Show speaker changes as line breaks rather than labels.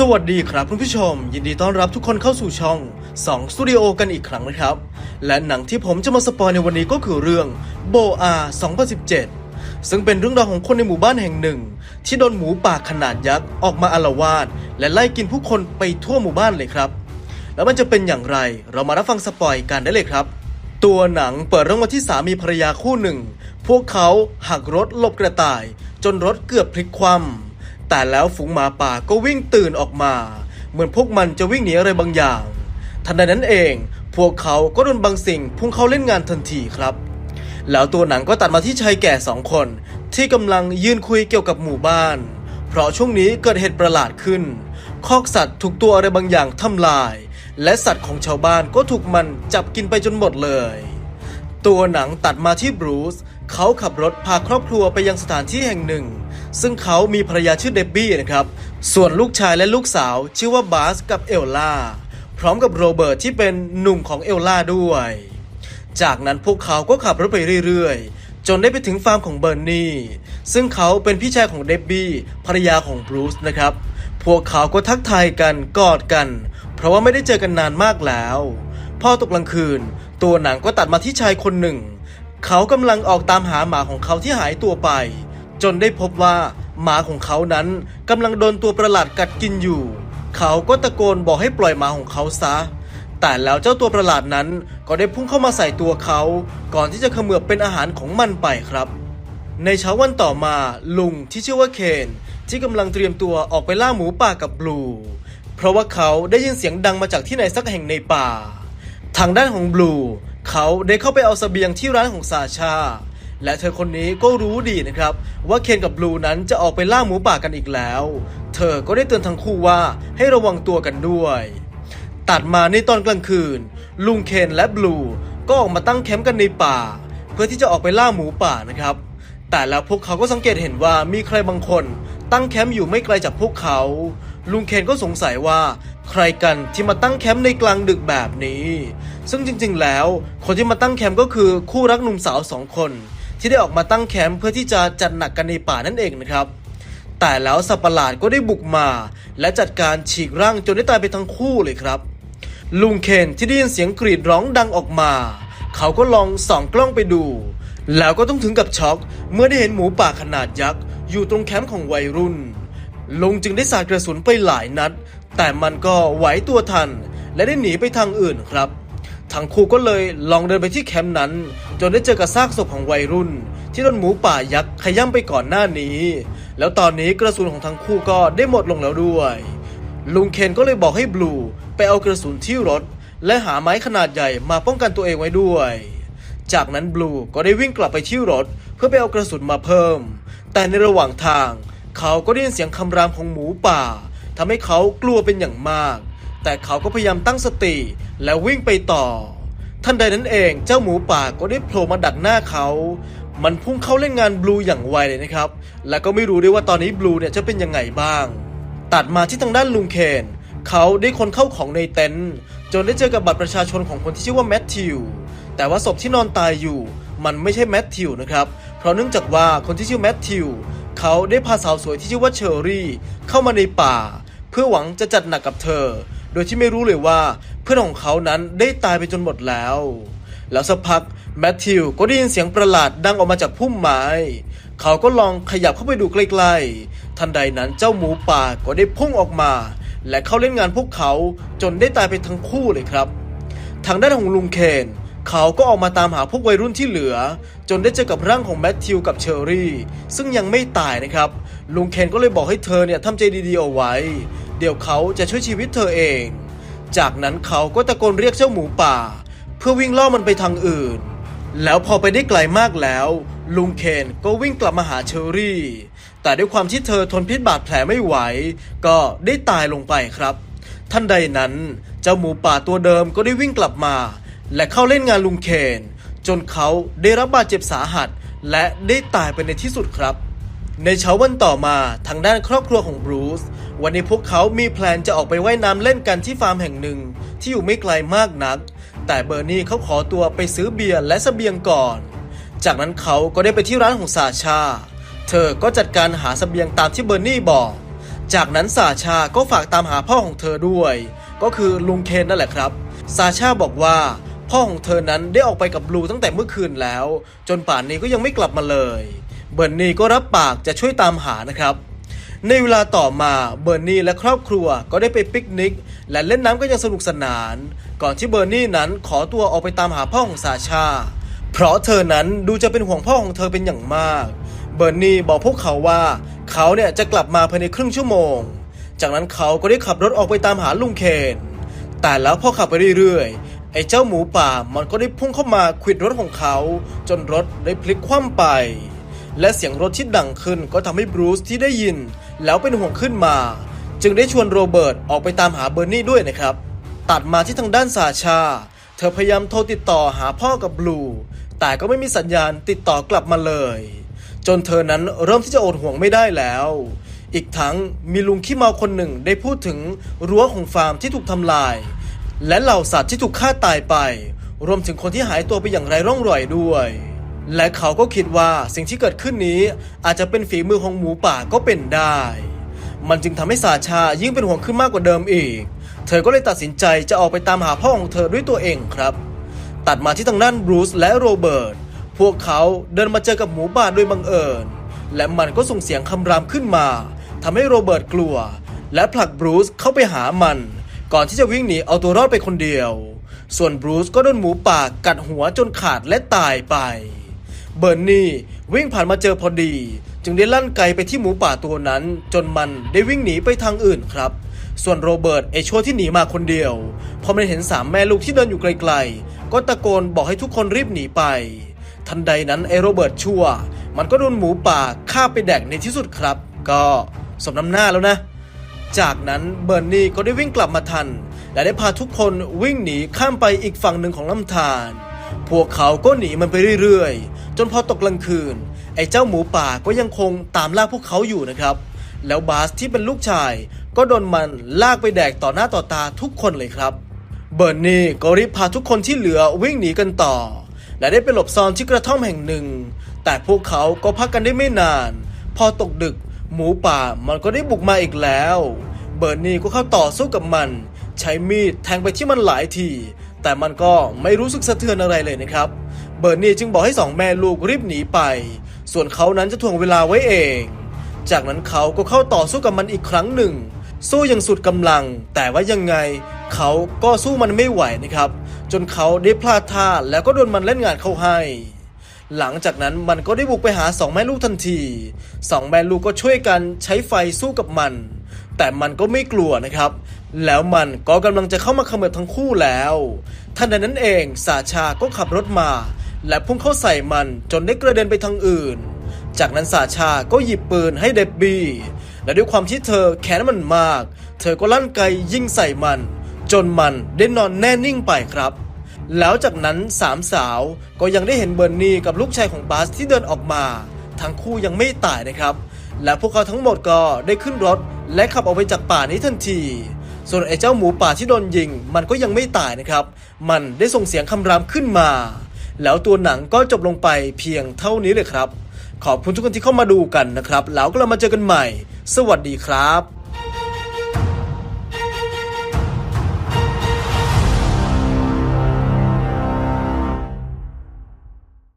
สวัสดีครับคุณผู้ชม ยินดีต้อนรับทุกคนเข้าสู่ช่อง2สตูดิโอกันอีกครั้งนะครับ และหนังที่ผมจะมาสปอยในวันนี้ก็คือเรื่องโบอา2017 ซึ่งเป็นเรื่องราวของคนในหมู่บ้านแห่งหนึ่ง ที่โดนหมูป่าขนาดยักษ์ออกมาอาละวาดและไล่กินผู้คนไปทั่วหมู่บ้านเลยครับ แล้วมันจะเป็นอย่างไรเรามารับฟังสปอยกันได้เลยครับตัวหนังเปิดเรื่องมาที่สามีภรรยาคู่หนึ่ง พวกเขาหักรถหลบกระต่าย จนรถเกือบพลิกคว่ำ แต่แล้วฝูงหมาป่าก็วิ่งตื่นออกมา เหมือนพวกมันจะวิ่งหนีอะไรบางอย่าง ทันใดนั้นเอง พวกเขาก็โดนบางสิ่งพุ่งเข้าเล่นงานทันทีครับ แล้วตัวหนังก็ตัดมาที่ชายแก่สองคน ที่กำลังยืนคุยเกี่ยวกับหมู่บ้าน เพราะช่วงนี้เกิดเหตุประหลาดขึ้น คอกสัตว์ถูกตัวอะไรบางอย่างทำลาย และสัตว์ของชาวบ้านก็ถูกมันจับกินไปจนหมดเลย ตัวหนังตัดมาที่บรูซ เขาขับรถพาครอบครัวไปยังสถานที่แห่งหนึ่ง ซึ่งเขามีภรรยาชื่อเดบบี้นะครับ ส่วนลูกชายและลูกสาว ชื่อว่าบาสกับเอลล่า พร้อมกับโรเบิร์ตที่เป็นหนุ่มของเอลล่าด้วย จากนั้นพวกเขาก็ขับรถไปเรื่อยๆ จนได้ไปถึงฟาร์มของเบอร์นี่ ซึ่งเขาเป็นพี่ชายของเดบบี้ภรรยาของบรูซนะครับ พวกเขาก็ทักทายกันกอดกัน เพราะว่าไม่ได้เจอกันนานมากแล้ว พอตกกลางคืน ตัวหนังก็ตัดมาที่ชายคนหนึ่ง เขากำลังออกตามหาหมาของเขาที่หายตัวไป จนได้พบว่าหมาของเขานั้นกำลังโดนตัวประหลาดกัดกินอยู่ เขาก็ตะโกนบอกให้ปล่อยหมาของเขาซะ แต่แล้วเจ้าตัวประหลาดนั้นก็ได้พุ่งเข้ามาใส่ตัวเขา ก่อนที่จะเขมือบเป็นอาหารของมันไปครับ ในเช้าวันต่อมาลุงที่ชื่อว่าเคนที่กำลังเตรียมตัวออกไปล่าหมูป่ากับบลู เพราะว่าเขาได้ยินเสียงดังมาจากที่ไหนสักแห่งในป่า ทางด้านของบลู เขาได้เข้าไปเอาเสบียงที่ร้านของซาชา และเธอคนนี้ก็รู้ดีนะครับ ว่าเคนกับบลูนั้นจะออกไปล่าหมูป่ากันอีกแล้ว เธอก็ได้เตือนทั้งคู่ว่าให้ระวังตัวกันด้วย ตัดมาในตอนกลางคืน ลุงเคนและบลูก็ออกมาตั้งแคมป์กันในป่า เพื่อที่จะออกไปล่าหมูป่านะครับ แต่แล้วพวกเขาก็สังเกตเห็นว่ามีใครบางคน ตั้งแคมป์อยู่ไม่ไกลจากพวกเขา ลุงเคนก็สงสัยว่า ใครกันที่มาตั้งแคมป์ในกลางดึกแบบนี้ ซึ่งจริงๆ แล้วคนที่มาตั้งแคมป์ก็คือคู่รักหนุ่มสาวสองคน ที่ได้ออกมาตั้งแคมป์เพื่อที่จะจัดหนักกันในป่านั่นเองนะครับ แต่แล้วสัตว์ประหลาดก็ได้บุกมา และจัดการฉีกร่างจนได้ตายไปทั้งคู่เลยครับ ลุงเคนที่ได้ยินเสียงกรีดร้องดังออกมา เขาก็ลองส่องกล้องไปดู แล้วก็ต้องถึงกับช็อก เมื่อได้เห็นหมูป่าขนาดยักษ์อยู่ตรงแคมป์ของวัยรุ่นลุงจึงได้สาดกระสุนไปหลายนัด แต่มันก็ไหวตัวทัน และได้หนีไปทางอื่นครับ ทั้งคู่ก็เลยลองเดินไปที่แคมป์นั้น จนได้เจอกับซากศพของวัยรุ่น ที่โดนหมูป่ายักษ์ขย้ำไปก่อนหน้านี้ แล้วตอนนี้กระสุนของทั้งคู่ก็ได้หมดลงแล้วด้วย ลุงเคนก็เลยบอกให้บลูไปเอากระสุนที่รถ และหาไม้ขนาดใหญ่มาป้องกันตัวเองไว้ด้วยจากนั้นบลูก็ได้วิ่งกลับไปที่รถ เพื่อไปเอากระสุนมาเพิ่ม แต่ในระหว่างทาง เขาก็ได้ยินเสียงคำรามของหมูป่า ทำให้เขากลัวเป็นอย่างมาก แต่เขาก็พยายามตั้งสติแล้ววิ่งไปต่อ ทันใดนั้นเองเจ้าหมูป่าก็ได้โผล่มาดักหน้าเขา มันพุ่งเข้าเล่นงานบลูอย่างไวเลยนะครับ และก็ไม่รู้ด้วยว่าตอนนี้บลูเนี่ยจะเป็นยังไงบ้าง ตัดมาที่ทางด้านลุงเคนเขาได้คนเข้าของในเต็นท์จนได้เจอกับบัตรประชาชนของคนที่ชื่อว่าแมทธิวแต่ว่าศพที่นอนตายอยู่ มันไม่ใช่แมทธิวนะครับ เพราะเนื่องจากว่าคนที่ชื่อแมทธิวเขาได้พาสาวสวยที่ชื่อว่าเชอรี่ เข้ามาในป่า เพื่อหวังจะจัดหนักกับเธอ โดยที่ไม่รู้เลยว่าเพื่อนของเขานั้นได้ตายไปจนหมดแล้ว แล้วสักพักแมทธิวก็ได้ยินเสียงประหลาดดังออกมาจากพุ่มไม้ เขาก็ลองขยับเข้าไปดูใกล้ๆ ทันใดนั้นเจ้าหมูป่าก็ได้พุ่งออกมา และเข้าเล่นงานพวกเขาจนได้ตายไปทั้งคู่เลยครับ ทางด้านของลุงเคนเขาก็ออกมาตามหาพวกวัยรุ่นที่เหลือ จนได้เจอกับร่างของแมทธิวกับเชอรี่ ซึ่งยังไม่ตายนะครับ ลุงเคนก็เลยบอกให้เธอเนี่ยทำใจดีๆเอาไว้ เดี๋ยวเขาจะช่วยชีวิตเธอเอง จากนั้นเขาก็ตะโกนเรียกเจ้าหมูป่า เพื่อวิ่งล่อมันไปทางอื่น แล้วพอไปได้ไกลมากแล้ว ลุงเคนก็วิ่งกลับมาหาเชอรี่ แต่ด้วยความที่เธอทนพิษบาดแผลไม่ไหว ก็ได้ตายลงไปครับ ท่านใดนั้นเจ้าหมูป่าตัวเดิมก็ได้วิ่งกลับมา และเข้าเล่นงานลุงเคน จนเขาได้รับบาดเจ็บสาหัส และได้ตายไปในที่สุดครับ ในเช้าวันต่อมาทางด้านครอบครัวของบรูซวันนี้พวกเขามีแพลนจะออกไปไว่ายน้ำเล่นกันที่ฟาร์มแห่งหนึ่ง ที่อยู่ไม่ไกลมากนัก แต่เบอร์นี่เขาขอตัวไปซื้อเบียร์และสเสบียงก่อน จากนั้นเขาก็ได้ไปที่ร้านของซาชา เธอก็จัดการหาสเสบียงตามที่เบอร์นี่บอก จากนั้นซาชาก็ฝากตามหาพ่อของเธอด้วย ก็คือลุงเคนนั่นแหละครับซาชาบอกว่าพ่อของเธอนั้นได้ออกไปกับบลูตั้งแต่เมื่อคืนแล้ว จนป่านนี้ก็ยังไม่กลับมาเลย เบิร์นีก็รับปากจะช่วยตามหานะครับ ในเวลาต่อมาเบอร์นีและครอบครัวก็ได้ไปปิกนิก และเล่นน้ำก็ยังสนุกสนาน ก่อนที่เบอร์นีนั้นขอตัวออกไปตามหาพ่อของซาชา เพราะเธอนั้นดูจะเป็นห่วงพ่อของเธอเป็นอย่างมาก เบอร์นีบอกพวกเขาว่า เขาเนี่ยจะกลับมาภายในครึ่งชั่วโมง จากนั้นเขาก็ได้ขับรถออกไปตามหาลุงเคนแต่แล้วพอขับไปเรื่อยๆไอ้เจ้าหมูป่ามันก็ได้พุ่งเข้ามาขวิดรถของเขา จนรถได้พลิกคว่ำไป และเสียงรถที่ดังขึ้นก็ทำให้บรูซที่ได้ยิน แล้วเป็นห่วงขึ้นมา จึงได้ชวนโรเบิร์ตออกไปตามหาเบอร์นี่ด้วยนะครับ ตัดมาที่ทางด้านซาชา เธอพยายามโทรติดต่อหาพ่อกับบลู แต่ก็ไม่มีสัญญาณติดต่อกลับมาเลย จนเธอนั้นเริ่มที่จะอดห่วงไม่ได้แล้ว อีกทั้งมีลุงขี้เมาคนหนึ่งได้พูดถึงรั้วของฟาร์มที่ถูกทำลาย และเหล่าสัตว์ที่ถูกฆ่าตายไป รวมถึงคนที่หายตัวไปอย่างไรร่องรอยด้วย และเขาก็คิดว่าสิ่งที่เกิดขึ้นนี้อาจจะเป็นฝีมือของหมูป่าก็เป็นได้ มันจึงทำให้ซาชายิ่งเป็นห่วงขึ้นมากกว่าเดิมอีก เธอก็เลยตัดสินใจจะออกไปตามหาพ่อของเธอด้วยตัวเองครับ ตัดมาที่ทางด้านบรูซและโรเบิร์ต พวกเขาเดินมาเจอกับหมูป่าโดยบังเอิญ และมันก็ส่งเสียงคำรามขึ้นมาทำให้โรเบิร์ตกลัว และผลักบรูซเข้าไปหามัน ก่อนที่จะวิ่งหนีเอาตัวรอดไปคนเดียว ส่วนบรูซก็โดนหมูป่ากัดหัวจนขาดและตายไป เบิร์นนี่วิ่งผ่านมาเจอพอดี จึงได้ลั่นไกไปที่หมูป่าตัวนั้น จนมันได้วิ่งหนีไปทางอื่นครับ ส่วนโรเบิร์ตไอชัวที่หนีมาคนเดียว พอมันเห็นสามแม่ลูกที่เดินอยู่ไกลๆ ก็ตะโกนบอกให้ทุกคนรีบหนีไป ทันใดนั้นไอโรเบิร์ตชั่ว มันก็โดนหมูป่าฆ่าไปแดกในที่สุดครับ ก็สมน้ำหน้าแล้วนะ จากนั้นเบอร์นี่ก็ได้วิ่งกลับมาทัน และได้พาทุกคนวิ่งหนีข้ามไปอีกฝั่งหนึ่งของลำธารพวกเขาก็หนีมันไปเรื่อยๆ จนพอตกกลางคืน ไอ้เจ้าหมูป่าก็ยังคงตามล่าพวกเขาอยู่นะครับ แล้วบาสที่เป็นลูกชาย ก็โดนมันลากไปแดกต่อหน้าต่อตาทุกคนเลยครับ เบอร์นี่ก็รีบพาทุกคนที่เหลือวิ่งหนีกันต่อ และได้ไปหลบซ่อนที่กระท่อมแห่งหนึ่ง แต่พวกเขาก็พักกันได้ไม่นาน พอตกดึก หมูป่ามันก็ได้บุกมาอีกแล้ว เบอร์นี่ก็เข้าต่อสู้กับมัน ใช้มีดแทงไปที่มันหลายทีแต่มันก็ไม่รู้สึกสะเทือนอะไรเลยนะครับ เบอร์นี่จึงบอกให้สองแม่ลูกรีบหนีไป ส่วนเขานั้นจะถ่วงเวลาไว้เอง จากนั้นเขาก็เข้าต่อสู้กับมันอีกครั้งหนึ่ง สู้อย่างสุดกำลัง แต่ว่ายังไงเขาก็สู้มันไม่ไหวนะครับ จนเขาได้พลาดท่าแล้วก็โดนมันเล่นงานเข้าให้ หลังจากนั้นมันก็ได้บุกไปหาสองแม่ลูกทันทีสองแม่ลูกก็ช่วยกันใช้ไฟสู้กับมัน แต่มันก็ไม่กลัวนะครับแล้วมันก็กำลังจะเข้ามาขมือบทั้งคู่แล้ว ทันใดนั้นเองสาชาก็ขับรถมา และพุ่งเข้าใส่มันจนได้กระเด็นไปทางอื่น จากนั้นสาชาก็หยิบปืนให้เดบบี้ และด้วยความที่เธอแค้นมันมาก เธอก็ลั่นไกยิงใส่มัน จนมันได้นอนแน่นิ่งไปครับ แล้วจากนั้นสามสาวก็ยังได้เห็นเบอร์นี่กับลูกชายของบาสที่เดินออกมา ทั้งคู่ยังไม่ตายนะครับ และพวกเขาทั้งหมดก็ได้ขึ้นรถ และขับออกไปจากป่านี้ทันทีส่วนไอ้เจ้าหมูป่าที่โดนยิง มันก็ยังไม่ตายนะครับ มันได้ส่งเสียงคำรามขึ้นมา แล้วตัวหนังก็จบลงไปเพียงเท่านี้เลยครับ ขอบคุณทุกคนที่เข้ามาดูกันนะครับ แล้วก็เรามาเจอกันใหม่ สวัสดีครับ